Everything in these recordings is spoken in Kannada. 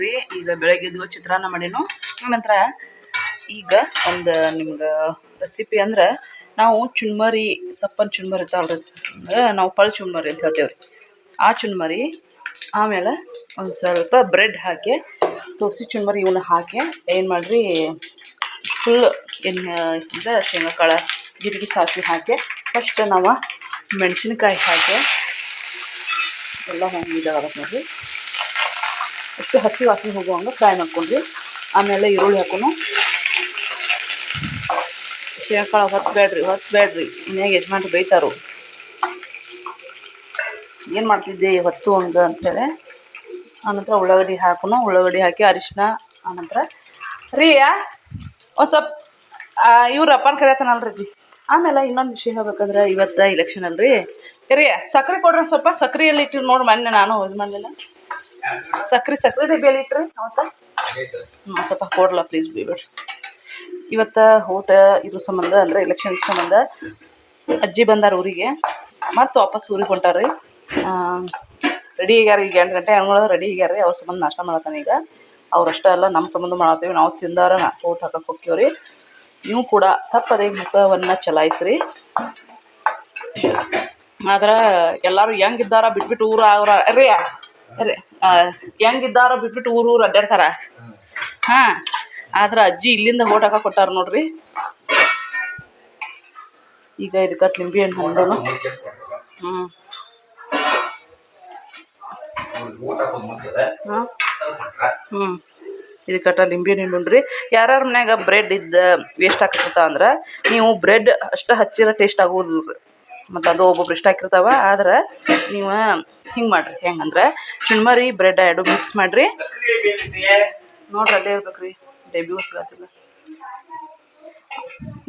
ರೀ ಈಗ ಬೆಳಗ್ಗೆ ಚಿತ್ರಾನ್ನ ಮಾಡೀನು ನಂತರ ಈಗ ಒಂದು ನಿಮ್ಗೆ ರೆಸಿಪಿ ಅಂದ್ರೆ ನಾವು ಚುನ್ಮರಿ, ಸಪ್ಪನ್ ಚುನ್ಮರಿ ಇರ್ತಾವಲ್ರಿ ಅಂದ್ರೆ ನಾವು ಪಳ್ ಚುಣ್ಮರಿ ಅಂತ ಹೇಳ್ತೇವೆ ರೀ ಆ ಚುಣ್ಮರಿ ಆಮೇಲೆ ಒಂದು ಸ್ವಲ್ಪ ಬ್ರೆಡ್ ಹಾಕಿ ತೋಸಿ ಚುನ್ಮರಿ ಇವನ್ನ ಹಾಕಿ ಏನು ಮಾಡಿರಿ ಫುಲ್ ಏನು ಶೇಂಗಾ ಕಾಳು, ಜೀರಿಗೆ ಸಾಸಿವೆ ಹಾಕಿ ಫಸ್ಟ್ ನಾವು ಮೆಣಸಿನ್ಕಾಯಿ ಹಾಕಿ, ಎಲ್ಲ ಹಂಗೆ ಇದಾಗತ್ತೆ ನೋಡ್ರಿ. ಅಷ್ಟು ಹಸಿ ವಾಸನೆ ಹೋಗುವಂಗೆ ಫ್ರೈ ಮಾಡ್ಕೊಂಡ್ರಿ. ಆಮೇಲೆ ಈರುಳ್ಳಿ ಹಾಕೋನು. ಶೇಂಗಾಕಾಳು ಹೊತ್ತು ಬೇಡ್ರಿ ಹೊತ್ತು ಬೇಡ್ರಿ ಮನ್ಯಾಗ ಯಜಮಾನ್ರು ಬೈತಾರು. ಏನು ಮಾಡ್ತಿದ್ದೆ ಹೊತ್ತು ಹಂಗೆ ಅಂತೇಳಿ. ಆನಂತರ ಉಳ್ಳಾಗಡ್ಡಿ ಹಾಕೋನು. ಉಳ್ಳಾಗಡ್ಡಿ ಹಾಕಿ ಅರಿಶಿನ, ಆನಂತರ ರೀಯಾ. ಒಂದು ಸ್ವಲ್ಪ ಇವ್ರು ಅಪ್ಪನ ಕರಿಯತ್ತಾನಲ್ರಿ ಜಿ ಆಮೇಲೆ ಇನ್ನೊಂದು ವಿಷಯ ಹೇಳ್ಬೇಕಂದ್ರೆ ಇವತ್ತು ಇಲೆಕ್ಷನ್ ಅಲ್ರಿ. ರೀ ಸಕ್ಕರೆ ಕೊಡ್ರಿ ಸ್ವಲ್ಪ. ಸಕ್ಕರೆಯಲ್ಲಿ ಇಟ್ಟಿರಿ ನೋಡಿ ಮೊನ್ನೆ ನಾನು ಇದು ಮಾಡಲಿಲ್ಲ ಸಕ್ರೆ ಸಕ್ರೆ ಡಬ್ಬಿಯಲ್ಲಿ ಇಟ್ರಿ ಅವತ್ತ ಹ್ಞೂ ಸ್ವಲ್ಪ ಕೊಡ್ಲ ಪ್ಲೀಸ್ ಬೇಬೇಡ್ರಿ ಇವತ್ತು ಊಟ ಇದ್ರ ಸಂಬಂಧ ಅಂದ್ರೆ ಎಲೆಕ್ಷನ್ ಸಂಬಂಧ ಅಜ್ಜಿ ಬಂದಾರ ಊರಿಗೆ. ಮತ್ತು ವಾಪಸ್ ಊರಿಗೆ ಹೊಂಟಾರ್ರಿ. ರೆಡಿ ಆಗ್ಯಾರ ಈಗ ಎಂಟು ಗಂಟೆ ಹೆಣ್ಣು ರೆಡಿ ಆಗ್ಯಾರ ಅವ್ರ ಸಂಬಂಧ ನಾಷ್ಟ ಮಾಡತ್ತಾನೆ ಈಗ. ಅವ್ರಷ್ಟೇ ಅಲ್ಲ ನಮ್ಮ ಸಂಬಂಧ ಮಾಡತ್ತೀವಿ. ನಾವು ತಿಂದಾರ ಊಟ ಹಾಕಕ್ಕೆ ಹೋಗ್ತೀವ್ರಿ. ನೀವು ಕೂಡ ತಪ್ಪದೆ ಮುಖವನ್ನ ಚಲಾಯಿಸ್ರಿ. ಆದ್ರೆ ಎಲ್ಲರೂ ಹೆಂಗಿದ್ದಾರ ಬಿಟ್ಬಿಟ್ಟು ಊರ ಅವ್ರ ರೀ ರೀ ಹೆಂಗಿದ್ದಾರ ಬಿಟ್ಬಿಟ್ಟು ಊರು ಊರು ಅಡ್ಡಾಡ್ತಾರ. ಹಾಂ, ಆದ್ರೆ ಅಜ್ಜಿ ಇಲ್ಲಿಂದ ಓಟ್ ಹಾಕಕ್ಕೆ ಕೊಟ್ಟಾರ ನೋಡ್ರಿ. ಈಗ ಇದಕ್ಕೆ ಲಿಂಬೆ ಹಣ್ಣು ಹಣ್ಣು ಹ್ಞೂ ಹ್ಞೂ ಇದಕ್ಕೆ ಲಿಂಬೆ ಹಣ್ಣು ಉಂಡ್ರಿ ಯಾರ್ಯಾರ ಮನ್ಯಾಗ ಬ್ರೆಡ್ ಇದ್ದ ವೇಸ್ಟ್ ಆಗ್ತಿರ್ತಾವ ಅಂದ್ರೆ ನೀವು ಬ್ರೆಡ್ ಅಷ್ಟು ಹಚ್ಚಿರ ಟೇಸ್ಟ್ ಆಗೋದಿಲ್ಲ ಮತ್ತು ಅದು ಒಬ್ಬೊಬ್ರು ಇಷ್ಟ ಆಗಿರ್ತಾವ, ಆದ್ರೆ ನೀವು ಹಿಂಗೆ ಮಾಡಿರಿ. ಹೆಂಗಂದ್ರೆ ಚುಣ್ಮರಿ ಬ್ರೆಡ್ ಎರಡು ಮಿಕ್ಸ್ ಮಾಡಿರಿ. ನೋಡ್ರಿ ಅಲ್ಲೇ ಇರ್ಬೇಕು ರೀ ಡೆಬ್ಯೂ ಹೊಸ್ಲಾತಿಲ್ಲ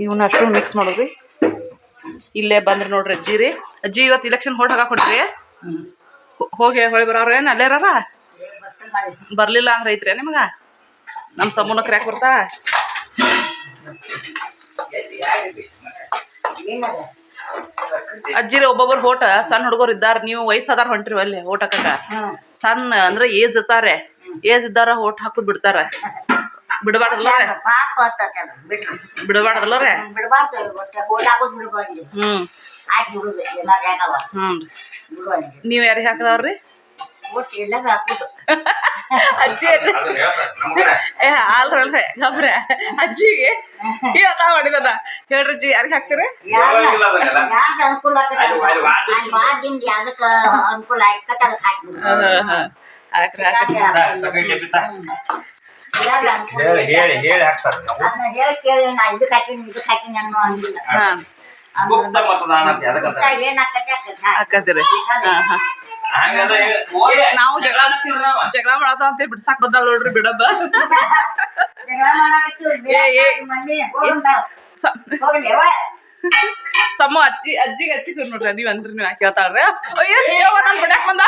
ಇವನ್ನ ಅಷ್ಟು ಮಿಕ್ಸ್ ಮಾಡೋದ್ರಿ. ಇಲ್ಲೇ ಬಂದ್ರಿ ನೋಡ್ರಿ ಅಜ್ಜಿ ರೀ. ಅಜ್ಜಿ ಇವತ್ತು ಇಲೆಕ್ಷನ್ ಹೋಟ್ ಹಾಕಿ ಕೊಡ್ರಿ ಹೋಗಿ ಹೊಳಿ ಬರೋರು ಏನು ಅಲ್ಲೇ ಬರಲಿಲ್ಲ ಅಂದ್ರೆ ಐತ್ರಿ ನಿಮ್ಗೆ? ನಮ್ಮ ಸಮೂನ ಕ್ರ್ಯಾಕ್ ಬರ್ತಾ? ಅಜ್ಜಿರಿ ಒಬ್ಬೊಬ್ರು ಹೋಟ ಸಣ್ಣ ಹುಡುಗರು ಇದ್ದಾರ ನೀವು ವಯಸ್ಸಾದಾರ ಹೊಂಟ್ರಿ ಅಲ್ಲಿ ಹೋಟ ಹಾಕಕ ಸಣ್ಣ ಅಂದ್ರೆ ಏಜ್ ಇರ್ತಾರೆ ಏಜ್ ಇದ್ದಾರ ಓಟ್ ಹಾಕುದ್ ಬಿಡ್ತಾರ. ಬಿಡಬಾರ್ದಲ್ಲ ಬಿಡಬಾರ್ದಲ್ಲ ರೇ ಹ್ಮ್ ಬಿಡುವಂಗೆ. ನೀವ್ ಯಾರಿಗೆ ಹಾಕದವ್ರಿ? ಅಜ್ಜಿ ಅಲ್ರಲ್ರಿ ಗಬ್ರೆ ಅಜ್ಜಿಗೆ ಹೇಳ್ತಾ ಮಾಡಿದದ ಹೇಳ್ರಿ ಅಜ್ಜಿ ಯಾರಿಗೆ ಹಾಕ್ತೀರಿ? ಅನುಕೂಲ ಆಕತ್ತೆ ಮಾಡಿಂದ ಯಾವ್ದಕ್ಕ ಅನುಕೂಲ ಆಕತ್ತೆ ಅದಕ್ಕೆ ಅನುಕೂಲ ಹೇಳಿ ಹೇಳಿ ಹೇಳಿ ಹಾಕ್ತಾರೆ ಗುಪ್ತ ಮತದಾನ ಅಂತ ಎದಕ್ಕಂತ ಗೊತ್ತಾ ಏನ್ ಆಕತ್ತೆ ಆಕತ್ತೆ ಹಾಕತ್ತೀರಿ ಹಾ ಹಾ. ನಾವು ಜಗಳ ಜಗಳ ಮಾಡತ್ತ ಅಂತ ಬಿಡ್ಸಾಕ್ ಬಂದಾಳ ನೋಡ್ರಿ ಬಿಡಬ್ಬ ಸಮ ಅಜ್ಜಿ ಅಜ್ಜಿಗೆ ಹಚ್ಚಿದ್ರು ನೋಡ್ರಿ ನೀವ್ ಅಂದ್ರಿ ನೀವು ಕೇಳ್ತಾಳ್ರಿ. ಅಯ್ಯೋ ನೀವ ನಾನ್ ಬಿಡಕ್ ಬಂದ?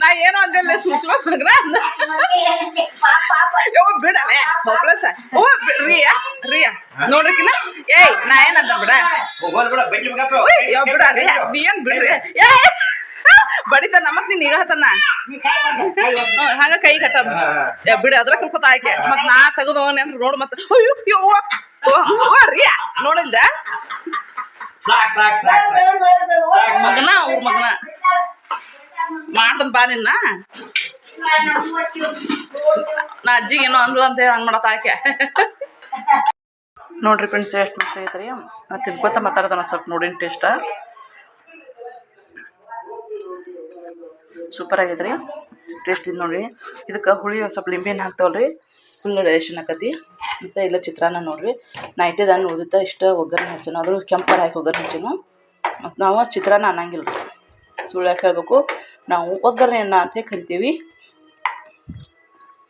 ನಾ ಏನೋ ಅಂದಿಲ್ಲ ಸುಸ್ಮ ಮಗನ ಅಂದ. ಮಮ್ಮಿ ಏನಂತೆ? ಪಾಪ, ಪಾಪ. ಯವ್ವ ಬಿಡಲೆ ಹೋಗ್ಲಸ ಓ ರಿಯಾ ರಿಯಾ. ನೋಡ್ರಿಕಿನ ಏಯ್ ನಾ ಏನಂತ ಬಿಡ. ಯವ್ ನೀ ಏನ್ ಬಿಡ್ರಿ? ಏ ಬಡಿತಾನ ಮತ್ ನೀನ್ ಈಗ ಹತ್ತನ? ಹಂಗ ಕೈ ಕಟ್ಟ ಬಿಡಿ. ಅದ್ರ ಕಲ್ಪತ ಆಯ್ಕೆ ಮತ್ ನಾ ತೆಗೆದು ಅಂದ್ರೆ ನೋಡು ಮತ್ ಅಯ್ಯೋ ಓ ನೋಡಿಲ್ದ. ಮಗನ ಅವ್ರ ಮಗನ. ಮಾಡ್ದನ್ ಬಾ ನಿನ್ನ. ನಾ ಅಜ್ಜಿಗೆ ಏನೋ ಅಂದ್ಲು ಅಂತ ಹೇಳಿ ಹಂಗೆ ಮಾಡತ್ತ ಆಕೆ ನೋಡ್ರಿ ಫ್ರೆಂಡ್ಸ್ ಎಷ್ಟು ಮಸ್ತ್ ಐತ್ರಿ ನಾ ತಿನ್ಕೋತ ಮಾತಾಡ್ದ ಸ್ವಲ್ಪ ನೋಡಿನ ಟೇಸ್ಟ ಸೂಪರ್ ಆಗೈತ್ರಿ ಟೇಸ್ಟ್ ಇದು ನೋಡ್ರಿ. ಇದಕ್ಕೆ ಹುಳಿ ಒಂದು ಸ್ವಲ್ಪ ಲಿಂಬೆ ಹಣ್ಣು ಹಾಕ್ತಾವಲ್ರಿ. ಫುಲ್ ರೇಷನ್ ಹಾಕತಿ ಮತ್ತು ಇಲ್ಲ ಚಿತ್ರಾನ್ನ ನೋಡ್ರಿ. ನೈಟಿದ ಹಣ್ಣು ಉದಿತ, ಇಷ್ಟ ಒಗ್ಗರಣೆ ಹಚ್ಚನು ಅದ್ರ ಕೆಂಪರ ಹಾಕಿ ಒಗ್ಗರಣೆ ಹಚ್ಚನು. ಮತ್ತು ನಾವು ಚಿತ್ರಾನ್ನ ಅನ್ನಂಗಿಲ್ಲ ರೀ. ಸುಳ್ಳು ಯಾಕೆ ಹೇಳ್ಬೇಕು? ನಾವು ಒಗ್ಗರಣೆಯನ್ನ ಅಂತ ಕರಿತೀವಿ.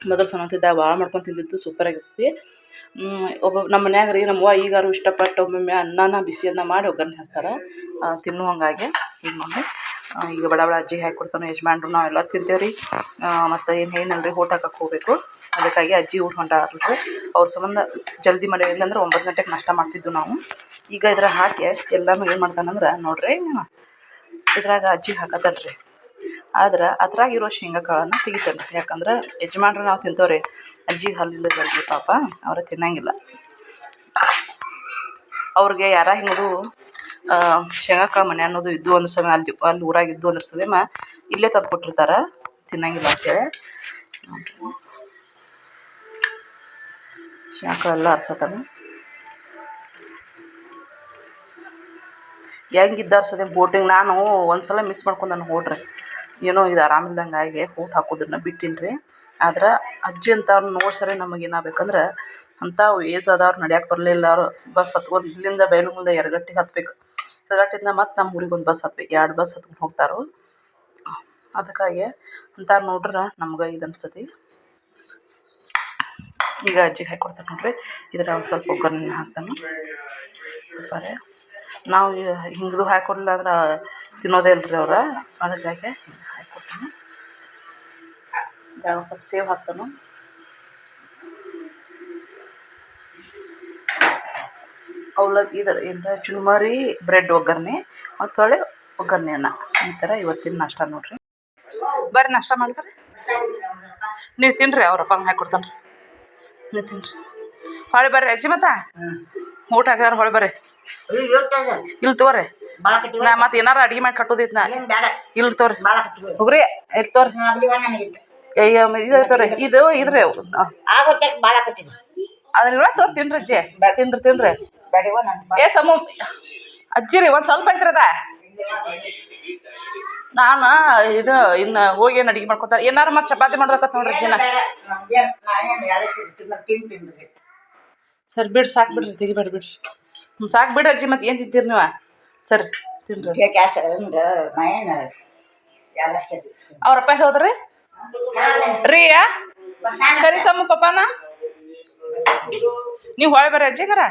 ಮೊದಲು ಸಣ್ಣತಿದ್ದಾಗ ಭಾಳ ಮಾಡ್ಕೊಂಡು ತಿಂದಿದ್ದು ಸೂಪರ್ ಆಗಿರ್ತೈತಿ ಒಬ್ಬ ನಮ್ಮ ಮನ್ಯಾಗ ರೀ, ನಮ್ಮವ್ವ ಈಗಾರು ಇಷ್ಟಪಟ್ಟು ಒಮ್ಮೊಮ್ಮೆ ಅನ್ನನ ಬಿಸಿ ಅನ್ನ ಮಾಡಿ ಒಗ್ಗರಣೆ ಹಚ್ತಾರೆ. ತಿನ್ನು ಹಂಗಾಗಿ ಈಗ ಮಮ್ಮಿ ಈಗ ಬಡ ಬಡ ಅಜ್ಜಿ ಹಾಕಿ ಕೊಡ್ತಾನೆ ಯಜಮಾನ್ರು, ನಾವು ಎಲ್ಲರೂ ತಿಂತೇವೆ ರೀ. ಮತ್ತು ಏನು ಹೇಳಿನಲ್ರಿ ಊಟ ಹಾಕಕ್ಕೆ ಹೋಗಬೇಕು. ಅದಕ್ಕಾಗಿ ಅಜ್ಜಿ ಊಟ ಹೊಂಟಾರಲ್ರಿ ಅವ್ರ ಸಂಬಂಧ ಜಲ್ದಿ ಮನೆ ಇಲ್ಲಾಂದ್ರೆ ಒಂಬತ್ತು ಗಂಟೆಗೆ ನಾಷ್ಟ ಮಾಡ್ತಿದ್ದು ನಾವು. ಈಗ ಇದ್ರಾಗ ಹಾಕಿ ಎಲ್ಲನೂ ಏನು ಮಾಡ್ತಾನಂದ್ರೆ, ನೋಡ್ರಿ ಇದ್ರಾಗ ಅಜ್ಜಿ ಹಾಕತ್ತಲ್ರಿ ಆದ್ರೆ ಅದ್ರಾಗ ಇರೋ ಶೇಂಗಾ ಕಾಳನ್ನು ತೆಗಿತೇನೆ. ಯಾಕಂದ್ರೆ ಯಜಮಾನ್ರು ನಾವು ತಿಂತೇವ್ರಿ, ಅಜ್ಜಿಗೆ ಹಲ್ಲಿಲ್ಲದಲ್ರಿ ಪಾಪ ಅವ್ರ ತಿನ್ನಂಗಿಲ್ಲ. ಅವ್ರಿಗೆ ಯಾರ ಹಿಂಗದು ಶೇಂಗಾ ಕಾಳು ಮನೆ ಅನ್ನೋದು ಇದ್ದು ಒಂದು ಸಮಯ ಅಲ್ಲಿ ಅಲ್ಲಿ ಊರಾಗ ಇದ್ದು ಅಂದ್ರೆ ಸದೇಮ ಇಲ್ಲೇ ತಂದು ಕೊಟ್ಟಿರ್ತಾರೆ, ತಿನ್ನಂಗಿಲ್ಲ ಅಂತೇಳಿ. ಶೇಂಗಾ ಕಾಳು ಎಲ್ಲ ಅರ್ಸತಾನೆ. ಹೆಂಗಿದ್ದ ಸದ್ಯ ಬೋಟಿಂಗ್ ನಾನು ಒಂದ್ಸಲ ಮಿಸ್ ಮಾಡ್ಕೊಂಡು ನಾನು ಹೋಡ್ರಿ ಏನೋ ಇದು ಆರಾಮಿಲ್ದಂಗೆ ಆಗಿ ಊಟ ಹಾಕೋದನ್ನ ಬಿಟ್ಟಿನಿ ರೀ ಆದ್ರೆ ಅಜ್ಜಿ ಅಂತವ್ರನ್ನ ನೋಡ್ಸರೆ ನಮಗೆ ಏನಾಗಬೇಕಂದ್ರೆ ಅಂಥವು ಏಜ್ ಆದವ್ರು ನಡೆಯಕ್ಕೆ ಬರಲಿಲ್ಲ ಅವ್ರು ಬಸ್ ಹತ್ಕೊಂಡು ಇಲ್ಲಿಂದ ಬೈಲುಗುಲ್ದ ಎರಗಟ್ಟಿಗೆ ಹತ್ಬೇಕು. ಎರಗಟ್ಟಿಂದ ಮತ್ತು ನಮ್ಮ ಊರಿಗೆ ಒಂದು ಬಸ್ ಹತ್ಬೇಕು. ಎರಡು ಬಸ್ ಹತ್ಕೊಂಡು ಹೋಗ್ತಾರೋ ಅದಕ್ಕಾಗಿ ಅಂಥವ್ರು ನೋಡ್ರೆ ನಮ್ಗೆ ಇದು ಅನ್ಸತಿ ಈಗ ಅಜ್ಜಿಗೆ ಹಾಕ್ಕೊಡ್ತಾರೆ ನೋಡ್ರಿ. ಇದ್ರ ಒಂದು ಸ್ವಲ್ಪ ಒಗ್ಗರಣೆ ಹಾಕ್ತಾನೆ. ಬರೇ. ನಾವು ಹಿಂಗದು ಹಾಕೊಡ್ಲಿಲ್ಲ ಅಂದ್ರೆ ತಿನ್ನೋದೇ ಇಲ್ರಿ ಅವ್ರು. ಅದಕ್ಕಾಗಿ ಹಾಕ್ಕೊಡ್ತೀನಿ ಒಂದು ಸ್ವಲ್ಪ ಸೇವ್ ಹಾಕ್ತಾನು. ಅವಲಕ್ಕಿ ಇದರ ಏನರ, ಚುರುಮರಿ, ಬ್ರೆಡ್, ಒಗ್ಗರಣೆ ಮತ್ತು ಹೊಳೆ ಒಗ್ಗರಣೆ ಅನ್ನ. ಈ ಥರ ಇವತ್ತಿನ ನಾಷ್ಟ ನೋಡ್ರಿ. ಬರ್ರಿ ನಾಷ್ಟ ಮಾಡ್ತಾರೆ ನೀವು ತಿನ್ನಿರಿ ಅವ್ರ ಅಪ್ಪ ಹಾಕ್ಕೊಡ್ತಾನೆ ನೀವು ತಿನ್ನಿರಿ ಹೊಳೆ ಬರ್ರಿ ಅಜ್ಜಿ ಮತ್ತ? ಊಟ ಹಾಕಿದಾರ ಹೊಳೆ ಬರ್ರಿ. ಇಲ್ಲಿ ತೋರಿ ನಾ ಮತ್ತೆ ಏನಾರ ಅಡಿಗೆ ಮಾಡಿ ಕಟ್ಟೋದಿತ್ತು ನಾ. ಇಲ್ಲಿ ತೋರಿ ಹುಗ್ರಿ ಇಲ್ಲಿ ತೋರಿ ಇದು ತೋರಿ ಇದು ಇದ್ರಿ ಅದನ್ನ ತೋರಿ ತಿನ್ರಿ ಅಜ್ಜಿ. ತಿನ್ರಿ ತಿನ್ರಿ. ಏ ಸಮ ಅಜ್ಜಿ ರೀ ಒಂದು ಸ್ವಲ್ಪ ಐತ್ರಿ ಅದ. ನಾನು ಇದು ಇನ್ನು ಹೋಗಿ ಏನು ಅಡಿಗೆ ಮಾಡ್ಕೊತಾರೆ. ಏನಾರ ಮತ್ತೆ ಚಪಾತಿ ಮಾಡ್ಬೇಕತ್ ನೋಡ್ರಿ ಅಜ್ಜಿನ. ಸರಿ ಬಿಡ್ರಿ ಸಾಕು ಬಿಡ್ರಿ ತೆಗಿಬೇಡ ಬಿಡ್ರಿ. ಹ್ಞೂ ಸಾಕು ಬಿಡ್ರಿ ಅಜ್ಜಿ ಮತ್ತೆ ಏನು ತಿಂತೀರಿ ನೀವು? ಸರಿ ತಿನ್ರಿ. ಅವ್ರಪ್ಪ ಹೋದ್ರಿ? ರೀಯಾ? ಕರಿ ಸಮ್ಮ ಪಪ್ಪಾನ? ನೀವು ಹೊಳೆ ಬರ್ರಿ ಅಜ್ಜಿಗಾರ.